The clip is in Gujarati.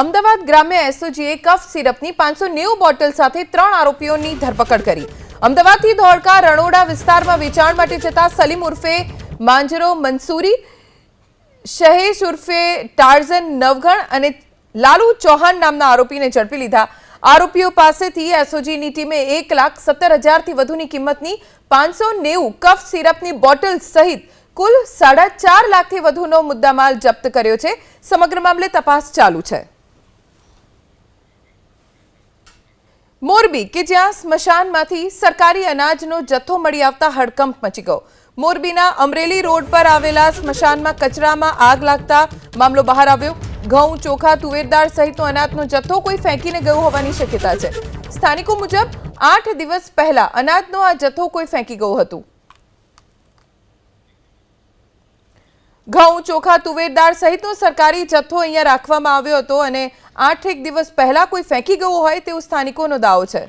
અમદાવાદ ગ્રામ્ય એસઓજીએ કફ સિરપની પાંચસો નેવું બોટલ સાથે ત્રણ આરોપીઓની ધરપકડ કરી. અમદાવાદથી ધોળકા રણોડા વિસ્તારમાં વેચાણ માટે જતા સલીમ ઉર્ફે માંજરો મંસૂરી શહેશ ઉર્ફે ટાર્ઝન નવગણ અને લાલુ ચૌહાણ નામના આરોપીને ઝડપી લીધા. આરોપીઓ પાસેથી એસઓજીની ટીમે એક લાખ સત્તર હજારથી વધુની કિંમતની પાંચસો નેવું કફ સિરપની બોટલ સહિત કુલ સાડા ચાર લાખથી વધુનો મુદ્દામાલ જપ્ત કર્યો છે. સમગ્ર મામલે તપાસ ચાલુ છે. મોરબી કે જ્યાં સ્મશાનમાંથી સરકારી અનાજનો જથ્થો મળી આવતા હડકંપ મચી ગયો. મોરબીના અમરેલી રોડ પર આવેલા સ્મશાનમાં કચરામાં આગ લાગતા મામલો બહાર આવ્યો. ઘઉં, ચોખા તુવેરદાર સહિતનો અનાજનો જથ્થો કોઈ ફેંકીને ગયો હોવાની શક્યતા છે. સ્થાનિકો મુજબ, આઠ દિવસ પહેલા અનાજનો આ જથ્થો કોઈ ફેંકી ગયું હતું. ઘઉં, ચોખા તુવેરદાર સહિતનો સરકારી જથ્થો અહીંયા રાખવામાં આવ્યો હતો અને આઠ એક દિવસ પહેલા કોઈ ફેંકી ગયું હોય તેવો સ્થાનિકોનો દાવો છે.